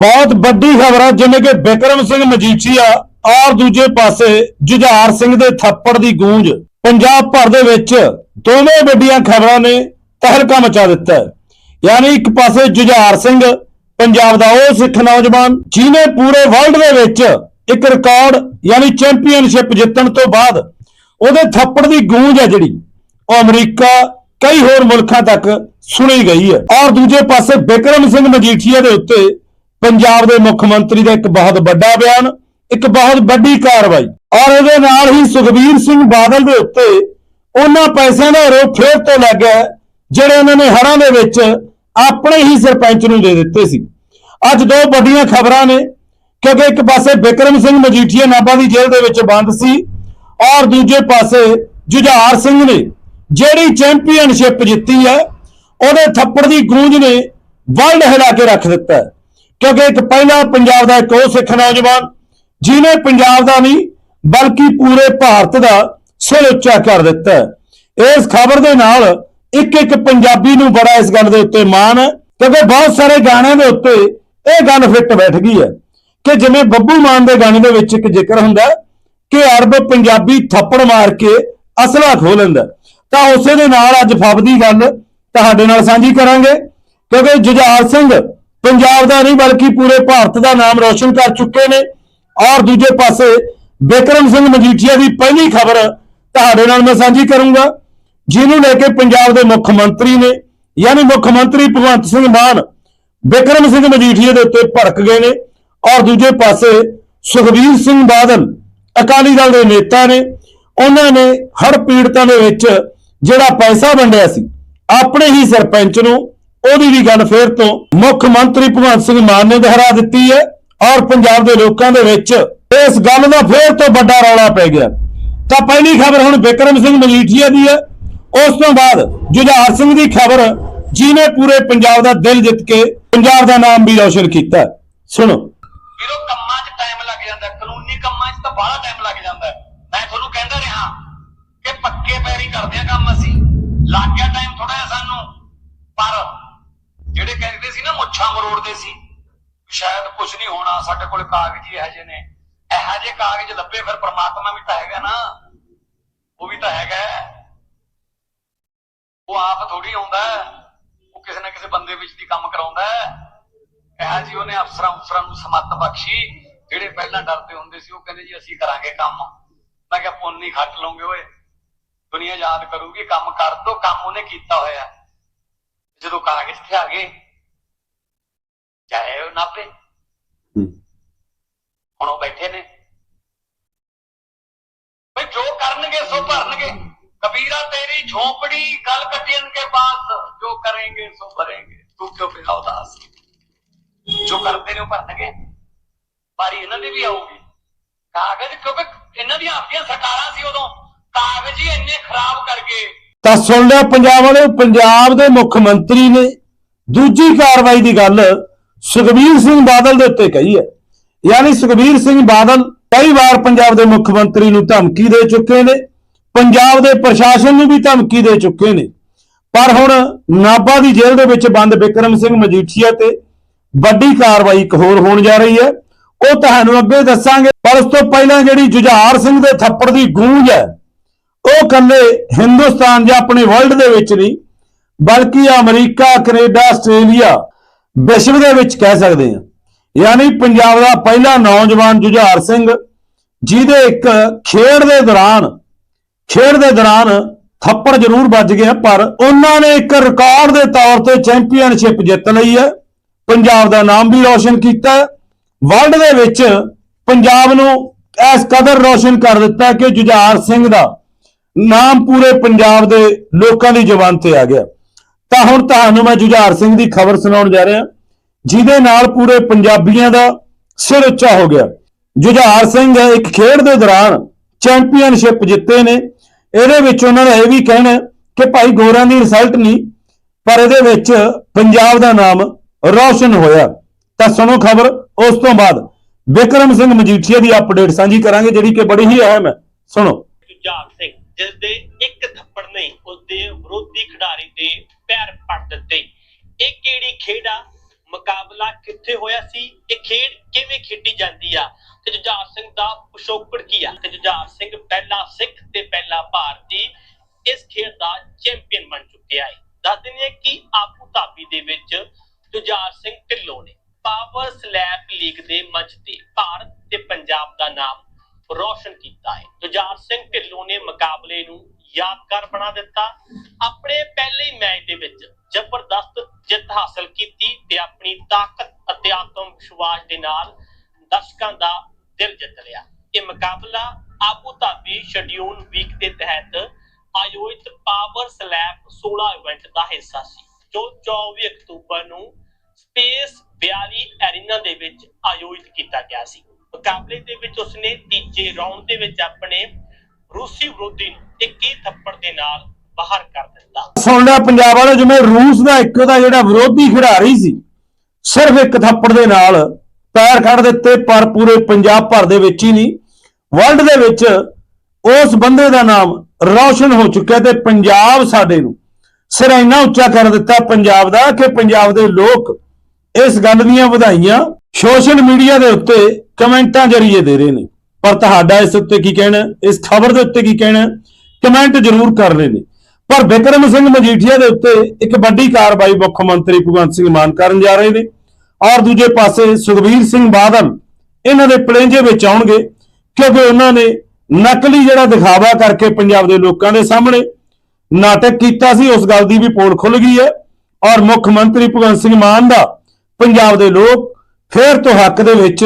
ਬਹੁਤ ਵੱਡੀ ਖਬਰ ਹੈ ਜਿਵੇਂ ਕਿ ਬਿਕਰਮ ਸਿੰਘ ਮਜੀਠੀਆ ਔਰ ਦੂਜੇ ਪਾਸੇ ਜੁਝਾਰ ਸਿੰਘ ਦੇ ਥੱਪੜ ਦੀ ਗੂੰਜ। ਪੰਜਾਬ ਭਰ ਦੇ ਵਿੱਚ ਦੋਵੇਂ ਵੱਡੀਆਂ ਖਬਰਾਂ ਨੇ ਤਹਿਲਕਾ ਮਚਾ ਦਿੱਤਾ ਹੈ। ਯਾਨੀ ਇੱਕ ਪਾਸੇ ਜੁਝਾਰ ਸਿੰਘ, ਪੰਜਾਬ ਦਾ ਉਹ ਸਿੱਖ ਨੌਜਵਾਨ ਜਿਨੇ ਪੂਰੇ ਵਰਲਡ ਦੇ ਵਿੱਚ ਇੱਕ ਰਿਕਾਰਡ ਯਾਨੀ ਚੈਂਪੀਅਨਸ਼ਿਪ ਜਿੱਤਣ ਤੋਂ ਬਾਅਦ ਉਹਦੇ ਥੱਪੜ ਦੀ ਗੂੰਜ ਹੈ ਜਿਹੜੀ, ਉਹ ਅਮਰੀਕਾ, ਕਈ ਹੋਰ ਮੁਲਕਾਂ ਤੱਕ ਸੁਣੀ ਗਈ ਹੈ। ਔਰ ਦੂਜੇ ਪਾਸੇ ਬਿਕਰਮ ਸਿੰਘ ਮਜੀਠੀਆ ਦੇ ਉੱਤੇ ਪੰਜਾਬ ਦੇ ਮੁੱਖ ਮੰਤਰੀ ਦਾ ਇੱਕ ਬਹੁਤ ਵੱਡਾ ਬਿਆਨ, ਇੱਕ ਬਹੁਤ ਵੱਡੀ ਕਾਰਵਾਈ। ਔਰ ਇਹਦੇ ਨਾਲ ਹੀ ਸੁਖਬੀਰ ਸਿੰਘ ਬਾਦਲ ਦੇ ਉੱਤੇ ਉਹਨਾਂ ਪੈਸਿਆਂ ਦਾ ਆਰੋਪ ਫੇਰ ਤੋਂ ਲੱਗ ਗਿਆ ਜਿਹੜੇ ਉਹਨਾਂ ਨੇ ਹੜ੍ਹਾਂ ਦੇ ਵਿੱਚ ਆਪਣੇ ਹੀ ਸਰਪੰਚ ਨੂੰ ਦੇ ਦਿੱਤੇ ਸੀ। ਅੱਜ ਦੋ ਵੱਡੀਆਂ ਖਬਰਾਂ ਨੇ ਕਿਉਂਕਿ ਇੱਕ ਪਾਸੇ ਬਿਕਰਮ ਸਿੰਘ ਮਜੀਠੀਆ ਨਾਭਾ ਦੀ ਜੇਲ੍ਹ ਦੇ ਵਿੱਚ ਬੰਦ ਸੀ, ਔਰ ਦੂਜੇ ਪਾਸੇ ਜੁਝਾਰ ਸਿੰਘ ਨੇ ਜਿਹੜੀ ਚੈਂਪੀਅਨਸ਼ਿਪ ਜਿੱਤੀ ਹੈ, ਉਹਦੇ ਥੱਪੜ ਦੀ ਗੂੰਜ ਨੇ ਵਰਲਡ ਹਿਲਾ ਕੇ ਰੱਖ ਦਿੱਤਾ ਹੈ। ਕਿਉਂਕਿ ਇੱਕ ਪਹਿਲਾ ਪੰਜਾਬ ਦਾ ਇੱਕ ਉਹ ਸਿੱਖ ਨੌਜਵਾਨ ਜਿਨੇ ਪੰਜਾਬ ਦਾ ਨਹੀਂ, ਬਲਕਿ ਪੂਰੇ ਭਾਰਤ ਦਾ ਸਿਰ ਉੱਚਾ ਕਰ ਦਿੱਤਾ ਇਸ ਖਬਰ ਦੇ ਨਾਲ ਇੱਕ ਇੱਕ ਪੰਜਾਬੀ ਨੂੰ ਬੜਾ ਇਸ ਗੱਲ ਦੇ ਉੱਤੇ ਮਾਣ ਹੈ, ਕਿਉਂਕਿ ਬਹੁਤ ਸਾਰੇ ਗਾਣਿਆਂ ਦੇ ਉੱਤੇ ਇਹ ਗੱਲ ਫਿੱਟ ਬੈਠ ਗਈ ਹੈ ਕਿ ਜਿਵੇਂ ਬੱਬੂ ਮਾਨ ਦੇ ਗਾਣੇ ਦੇ ਵਿੱਚ ਇੱਕ ਜ਼ਿਕਰ ਹੁੰਦਾ ਕਿ ਅਰਬ ਪੰਜਾਬੀ ਥੱਪੜ ਮਾਰ ਕੇ ਅਸਲਾ ਖੋ ਲੈਂਦਾ ਤਾਂ ਉਸੇ ਦੇ ਨਾਲ ਅੱਜ ਫੱਬਦੀ ਗੱਲ ਤੁਹਾਡੇ ਨਾਲ ਸਾਂਝੀ ਕਰਾਂਗੇ, ਕਿਉਂਕਿ ਜੁਝਾਰ ਸਿੰਘ ਪੰਜਾਬ ਦਾ ਨਹੀਂ, ਬਲਕਿ ਪੂਰੇ ਭਾਰਤ ਦਾ ਨਾਮ ਰੋਸ਼ਨ ਕਰ ਚੁੱਕੇ ਨੇ। ਔਰ ਦੂਜੇ ਪਾਸੇ ਬਿਕਰਮ ਸਿੰਘ ਮਜੀਠੀਆ ਦੀ ਪਹਿਲੀ ਖਬਰ ਤੁਹਾਡੇ ਨਾਲ ਮੈਂ ਸਾਂਝੀ ਕਰੂੰਗਾ, ਜਿਹਨੂੰ ਲੈ ਕੇ ਪੰਜਾਬ ਦੇ ਮੁੱਖ ਮੰਤਰੀ ਨੇ, ਯਾਨੀ ਮੁੱਖ ਮੰਤਰੀ ਭਗਵੰਤ ਸਿੰਘ ਮਾਨ ਬਿਕਰਮ ਸਿੰਘ ਮਜੀਠੀਆ ਦੇ ਉੱਤੇ ਭੜਕ ਗਏ ਨੇ। ਔਰ ਦੂਜੇ ਪਾਸੇ ਸੁਖਬੀਰ ਸਿੰਘ ਬਾਦਲ ਅਕਾਲੀ ਦਲ ਦੇ ਨੇਤਾ ਨੇ, ਉਹਨਾਂ ਨੇ ਹੜ ਪੀੜਤਾਂ ਦੇ ਵਿੱਚ ਜਿਹੜਾ ਪੈਸਾ ਵੰਡਿਆ ਸੀ, ਆਪਣੇ ਹੀ ਸਰਪੰਚ ਨੂੰ ਉਹਦੀ ਵੀ ਗੱਲ ਫੇਰ ਤੋਂ ਮੁੱਖ ਮੰਤਰੀ ਭਗਵੰਤ ਸਿੰਘ ਮਾਨ ਨੇ ਦੁਹਰਾ ਦਿੱਤੀ ਹੈ ਔਰ ਪੰਜਾਬ ਦੇ ਲੋਕਾਂ ਦੇ ਵਿੱਚ ਇਸ ਗੱਲ ਦਾ ਫੇਰ ਤੋਂ ਵੱਡਾ ਰੌਲਾ ਪੈ ਗਿਆ। ਤਾਂ ਪਹਿਲੀ ਖਬਰ ਹੁਣ ਬਿਕਰਮ ਸਿੰਘ ਮਜੀਠੀਆ ਦੀ ਹੈ। ਉਸ ਤੋਂ ਬਾਅਦ ਜੁਝਾਰ ਸਿੰਘ ਦੀ ਖਬਰ ਜਿਨੇ ਪੂਰੇ ਪੰਜਾਬ ਦਾ ਦਿਲ ਜਿੱਤ ਕੇ ਪੰਜਾਬ ਦਾ ਨਾਮ ਵੀ ਰੌਸ਼ਨ ਕੀਤਾ। ਸੁਣੋ। ਵੀਰੋ, ਕੰਮਾਂ 'ਚ ਟਾਈਮ ਲੱਗ ਜਾਂਦਾ। ਕਾਨੂੰਨੀ ਕੰਮਾਂ 'ਚ ਤਾਂ ਬੜਾ ਟਾਈਮ ਲੱਗ ਜਾਂਦਾ। ਮੈਂ ਤੁਹਾਨੂੰ ਕਹਿੰਦਾ ਰਿਹਾ ਕਿ ਪੱਕੇ ਪੈਰੀ ਕਰਦੇ ਆ ਕੰਮ ਅਸੀਂ। ਲੱਗ ਗਿਆ ਟਾਈਮ ਥੋੜਾ ਸਾਨੂੰ। ਪਰ ਜਿਹੜੇ ਕਹਿੰਦੇ ਸੀ ਨਾ ਮੁੱਛਾਂ ਮਰੋੜਦੇ ਸੀ, ਸ਼ਾਇਦ ਕੁਝ ਨਹੀਂ ਹੋਣਾ, ਸਾਡੇ ਕੋਲ ਕਾਗਜ਼ ਹੀ ਇਹੋ ਜਿਹੇ ਨੇ। ਇਹੋ ਜਿਹੇ ਕਾਗਜ਼ ਲੱਭੇ, ਫਿਰ ਪ੍ਰਮਾਤਮਾ ਵੀ ਤਾਂ ਹੈਗਾ ਨਾ। ਉਹ ਵੀ ਤਾਂ ਹੈਗਾ ਉਹ ਆਪ ਥੋੜੀ ਆਉਂਦਾ ਉਹ ਕਿਸੇ ਨਾ ਕਿਸੇ ਬੰਦੇ ਵਿੱਚ ਦੀ ਕੰਮ ਕਰਾਉਂਦਾ ਇਹੋ ਕਿਹਾ ਜੀ ਉਹਨੇ ਅਫਸਰਾਂ ਅਫਸਰਾਂ ਨੂੰ ਸਮੱਤ ਬਖਸ਼ੀ। ਜਿਹੜੇ ਪਹਿਲਾਂ ਡਰਦੇ ਹੁੰਦੇ ਸੀ, ਉਹ ਕਹਿੰਦੇ ਜੀ ਅਸੀਂ ਕਰਾਂਗੇ ਕੰਮ। ਮੈਂ ਕਿਹਾ, ਪੁੰਨ ਨਹੀਂ ਖੱਟ ਲਓਗੇ ਓਏ। ਦੁਨੀਆ ਯਾਦ ਕਰੂਗੀ, ਕੰਮ ਕਰ ਦੋ, ਕੰਮ ਉਹਨੇ ਕੀਤਾ ਹੋਇਆ ਜਦੋਂ ਕਾਗਜ਼ ਕਿੱਥੇ ਆ ਗਏ ਚਾਹੇ ਉਹ ਨਾਪੇ। ਹੁਣ ਉਹ ਬੈਠੇ ਨੇ। ਭਈ ਜੋ ਕਰਨਗੇ ਸੋ ਭਰਨਗੇ। ਕਬੀਰਾ ਤੇਰੀ ਝੋਂਪੜੀ ਗਲ ਕੱਟਣ ਕੇ ਬਾਅਦ ਜੋ ਕਰਨਗੇ ਸੋ ਭਰੇਗੇ ਤੂੰ ਕਿਉਂ ਪਿਆ ਉਦਾਸ? ਜੋ ਕਰਦੇ ਨੇ ਉਹ ਭਰਨਗੇ। ਬਾਰੀ ਇਹਨਾਂ ਦੀ ਵੀ ਆਊਗੀ। ਕਾਗਜ਼ ਕਿਉਂਕਿ ਇਹਨਾਂ ਦੀਆਂ ਆਪਣੀਆਂ ਸਰਕਾਰਾਂ ਸੀ ਉਦੋਂ। ਕਾਗਜ਼ ਹੀ ਇੰਨੇ ਖਰਾਬ ਕਰਕੇ ਤਾਂ ਸੁਣ ਲਿਆ ਪੰਜਾਬ ਵਾਲੇ, ਪੰਜਾਬ ਦੇ ਮੁੱਖ ਮੰਤਰੀ ਨੇ ਦੂਜੀ ਕਾਰਵਾਈ ਦੀ ਗੱਲ ਸੁਖਬੀਰ ਸਿੰਘ ਬਾਦਲ ਦੇ ਉੱਤੇ ਕਹੀ ਹੈ। ਯਾਨੀ ਸੁਖਬੀਰ ਸਿੰਘ ਬਾਦਲ ਕਈ ਵਾਰ ਪੰਜਾਬ ਦੇ ਮੁੱਖ ਮੰਤਰੀ ਨੂੰ ਧਮਕੀ ਦੇ ਚੁੱਕੇ ਨੇ, ਪੰਜਾਬ ਦੇ ਪ੍ਰਸ਼ਾਸਨ ਨੂੰ ਵੀ ਧਮਕੀ ਦੇ ਚੁੱਕੇ ਨੇ। ਪਰ ਹੁਣ ਨਾਭਾ ਦੀ ਜੇਲ੍ਹ ਦੇ ਵਿੱਚ ਬੰਦ ਬਿਕਰਮ ਸਿੰਘ ਮਜੀਠੀਆ ਤੇ ਵੱਡੀ ਕਾਰਵਾਈ ਇੱਕ ਹੋਰ ਹੋਣ ਜਾ ਰਹੀ ਹੈ। ਉਹ ਤੁਹਾਨੂੰ ਅੱਗੇ ਦੱਸਾਂਗੇ, ਪਰ ਉਸ ਤੋਂ ਪਹਿਲਾਂ ਜਿਹੜੀ ਜੁਝਾਰ ਸਿੰਘ ਦੇ ਥੱਪੜ ਦੀ ਗੂੰਜ ਹੈ ਉਹ ਕੱਲੇ ਹਿੰਦੁਸਤਾਨ ਜਾਂ ਆਪਣੇ ਵਰਲਡ ਦੇ ਵਿੱਚ ਨਹੀਂ, ਬਲਕਿ ਅਮਰੀਕਾ, ਕੈਨੇਡਾ, ਆਸਟ੍ਰੇਲੀਆ, ਵਿਸ਼ਵ ਦੇ ਵਿੱਚ ਕਹਿ ਸਕਦੇ ਹਾਂ। ਯਾਨੀ ਪੰਜਾਬ ਦਾ ਪਹਿਲਾ ਨੌਜਵਾਨ ਜੁਝਾਰ ਸਿੰਘ, ਜਿਹਦੇ ਇੱਕ ਖੇਡ ਦੇ ਦੌਰਾਨ, ਖੇਡ ਦੇ ਦੌਰਾਨ ਥੱਪੜ ਜ਼ਰੂਰ ਵੱਜ ਗਿਆ, ਪਰ ਉਹਨਾਂ ਨੇ ਇੱਕ ਰਿਕਾਰਡ ਦੇ ਤੌਰ ਤੇ ਚੈਂਪੀਅਨਸ਼ਿਪ ਜਿੱਤ ਲਈ ਹੈ। ਪੰਜਾਬ ਦਾ ਨਾਮ ਵੀ ਰੌਸ਼ਨ ਕੀਤਾ ਵਰਲਡ ਦੇ ਵਿੱਚ ਪੰਜਾਬ ਨੂੰ ਇਸ ਕਦਰ ਰੌਸ਼ਨ ਕਰ ਦਿੱਤਾ ਕਿ ਜੁਝਾਰ ਸਿੰਘ ਦਾ ਨਾਮ ਪੂਰੇ ਪੰਜਾਬ ਦੇ ਲੋਕਾਂ ਦੀ ਜ਼ੁਬਾਨ ਤੇ ਆ ਗਿਆ। ਤਾਂ ਹੁਣ ਤੁਹਾਨੂੰ ਮੈਂ ਜੁਝਾਰ ਸਿੰਘ ਦੀ ਖਬਰ ਸੁਣਾਉਣ ਜਾ ਰਿਹਾ। ਜਿਹਦੇ ਨਾਲ ਪੂਰੇ ਪੰਜਾਬੀਆਂ ਦਾ ਸਿਰ ਉੱਚਾ ਹੋ ਗਿਆ। ਜੁਝਾਰ ਸਿੰਘ ਇੱਕ ਖੇਡ ਦੇ ਦੌਰਾਨ ਚੈਂਪੀਅਨਸ਼ਿਪ ਜਿੱਤੇ ਨੇ। ਇਹਦੇ ਵਿੱਚ ਉਹਨਾਂ ਦਾ ਇਹ ਵੀ ਕਹਿਣਾ ਕਿ ਭਾਈ ਗੋਰਾਂ ਦੀ ਰਿਜ਼ਲਟ ਨਹੀਂ, ਪਰ ਇਹਦੇ ਵਿੱਚ ਪੰਜਾਬ ਦਾ ਨਾਮ ਰੌਸ਼ਨ ਹੋਇਆ। ਤਾਂ ਸੁਣੋ ਖਬਰ, ਉਸ ਤੋਂ ਬਾਅਦ ਵਿਕਰਮ ਸਿੰਘ ਮਜੀਠੀਆ ਦੀ ਅਪਡੇਟ ਸਾਂਝੀ ਕਰਾਂਗੇ, ਜਿਹੜੀ ਕਿ ਬੜੀ ਹੀ ਅਹਿਮ ਹੈ। ਸੁਣੋ। ਜੁਝਾਰ ਸਿੰਘ। ਜਿਸ ਦੇ ਇੱਕ ਥੱਪੜ ਨੇ ਉਸ ਵਿਰੋਧੀ ਖਿਡਾਰੀ ਦੇ ਪੈਰ ਪੜ ਦਿੱਤੇ। ਇਹ ਕਿਹੜੀ ਖੇਡ ਆ? ਮੁਕਾਬਲਾ ਕਿੱਥੇ ਹੋਇਆ ਸੀ? ਇਹ ਖੇਡ ਕਿਵੇਂ ਖੇਡੀ ਜਾਂਦੀ ਆ? ਤੇ ਜੁਝਾਰ ਸਿੰਘ ਦਾ ਪਿਛੋਕੜ ਕੀ ਆ? ਤੇ ਜੁਝਾਰ ਸਿੰਘ ਪਹਿਲਾ ਸਿੱਖ ਤੇ ਪਹਿਲਾ ਭਾਰਤੀ ਇਸ ਖੇਡ ਦਾ ਚੈਂਪੀਅਨ ਬਣ ਚੁੱਕਿਆ ਹੈ। ਦੱਸ ਦਿੰਦੇ ਕਿ ਆਬੂ ਧਾਬੀ ਦੇ ਵਿੱਚ ਜੁਝਾਰ ਸਿੰਘ ਢਿੱਲੋਂ ਨੇ। ਪਾਵਰ ਸਲੈਪ ਲੀਗ ਦੇ ਮੰਚ ਤੇ ਭਾਰਤ ਤੇ ਪੰਜਾਬ ਦਾ ਨਾਮ ਰੋਸ਼ਨ ਕੀਤਾ ਹੈ। ਜੁਝਾਰ ਸਿੰਘ ਢਿੱਲੋਂ ਨੇ ਮੁਕਾਬਲੇ ਨੂੰ ਯਾਦਗਾਰ ਬਣਾ ਦਿੱਤਾ। ਆਪਣੇ ਪਹਿਲੇ ਮੈਚ ਦੇ ਵਿੱਚ ਜ਼ਬਰਦਸਤ ਜਿੱਤ ਹਾਸਲ ਕੀਤੀ ਤੇ ਆਪਣੀ ਤਾਕਤ ਅਤੇ ਆਤਮ ਵਿਸ਼ਵਾਸ ਦੇ ਨਾਲ ਦਰਸ਼ਕਾਂ ਦਾ ਦਿਲ ਜਿੱਤ ਲਿਆ। ਇਹ ਮੁਕਾਬਲਾ ਆਬੂ ਧਾਬੀ ਸ਼ਡਿਊਲ ਵੀਕ ਦੇ ਤਹਿਤ ਆਯੋਜਿਤ ਪਾਵਰ ਸਲੈਪ 16 ਇਵੈਂਟ ਦਾ ਹਿੱਸਾ ਸੀ। ਜੋ 24 ਅਕਤੂਬਰ ਨੂੰ ਸਪੇਸ 42 ਐਰੀਨਾ ਦੇ ਵਿੱਚ ਆਯੋਜਿਤ ਕੀਤਾ ਗਿਆ ਸੀ। ਮੁਕਾਬਲੇ ਦੇ ਵਿੱਚ ਉਸਨੇ ਤੀਜੇ ਰਾਉਂਡ ਦੇ ਵਿੱਚ ਆਪਣੇ ਰੂਸੀ ਵਿਰੋਧੀ ਨੂੰ 21 ਥੱਪੜ ਦੇ ਨਾਲ ਬਾਹਰ ਕਰ ਦਿੱਤਾ। ਸੁਣ ਲਿਆ ਪੰਜਾਬ ਵਾਲੇ ਜਿਵੇਂ ਰੂਸ ਦਾ ਇੱਕ ਦਾ ਜਿਹੜਾ ਵਿਰੋਧੀ ਖਿਡਾਰੀ ਸੀ, ਸਿਰਫ ਇੱਕ ਥੱਪੜ ਦੇ ਨਾਲ ਪੈਰ ਖੜ ਦਿੱਤੇ, ਪਰ ਪੂਰੇ ਪੰਜਾਬ ਭਰ ਦੇ ਵਿੱਚ ਹੀ ਨਹੀਂ। ਵਰਲਡ ਦੇ ਵਿੱਚ ਉਸ ਬੰਦੇ ਦਾ ਨਾਮ ਰੌਸ਼ਨ ਹੋ ਚੁੱਕਿਆ ਤੇ ਪੰਜਾਬ ਸਾਡੇ ਨੂੰ ਸਿਰ ਇੰਨਾ ਉੱਚਾ ਕਰ ਦਿੱਤਾ। ਪੰਜਾਬ ਦਾ, ਕਿ ਪੰਜਾਬ ਦੇ ਲੋਕ ਇਸ ਗੱਲ ਦੀਆਂ ਵਧਾਈਆਂ ਸੋਸ਼ਲ ਮੀਡੀਆ ਦੇ ਉੱਤੇ ਕਮੈਂਟਾਂ ਜਰੀਏ ਦੇ ਰਹੇ ਨੇ। ਪਰ ਤੁਹਾਡਾ ਇਸ ਉੱਤੇ ਕੀ ਕਹਿਣਾ, ਇਸ ਖਬਰ ਦੇ ਉੱਤੇ ਕੀ ਕਹਿਣਾ, ਕਮੈਂਟ ਜ਼ਰੂਰ ਕਰ ਰਹੇ ਨੇ। ਪਰ ਬਿਕਰਮ ਸਿੰਘ ਮਜੀਠੀਆ ਦੇ ਉੱਤੇ ਇੱਕ ਵੱਡੀ ਕਾਰਵਾਈ ਮੁੱਖ ਮੰਤਰੀ ਭਗਵੰਤ ਸਿੰਘ ਮਾਨ ਕਰਨ ਜਾ ਰਹੇ ਨੇ। ਔਰ ਦੂਜੇ ਪਾਸੇ ਸੁਖਬੀਰ ਸਿੰਘ ਬਾਦਲ ਇਹਨਾਂ ਦੇ ਪਲੇਂਜੇ ਵਿੱਚ ਆਉਣਗੇ, ਕਿਉਂਕਿ ਉਹਨਾਂ ਨੇ ਨਕਲੀ ਜਿਹੜਾ ਦਿਖਾਵਾ ਕਰਕੇ ਪੰਜਾਬ ਦੇ ਲੋਕਾਂ ਦੇ ਸਾਹਮਣੇ ਨਾਟਕ ਕੀਤਾ ਸੀ, ਉਸ ਗੱਲ ਦੀ ਵੀ ਪੋਲ ਖੁੱਲ ਗਈ ਹੈ। ਔਰ ਮੁੱਖ ਮੰਤਰੀ ਭਗਵੰਤ ਸਿੰਘ ਮਾਨ ਦਾ ਪੰਜਾਬ ਦੇ ਲੋਕ ਫੇਰ ਤੋਂ ਹੱਕ ਦੇ ਵਿੱਚ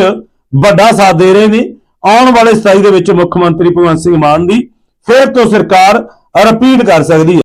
ਵੱਡਾ ਸਾਥ ਦੇ ਰਹੇ ਨੇ। ਆਉਣ ਵਾਲੇ 27 ਦੇ ਵਿੱਚ ਮੁੱਖ ਮੰਤਰੀ ਭਗਵੰਤ ਸਿੰਘ ਮਾਨ ਦੀ ਫੇਰ ਤੋਂ ਸਰਕਾਰ ਰਿਪੀਟ ਕਰ ਸਕਦੀ ਹੈ।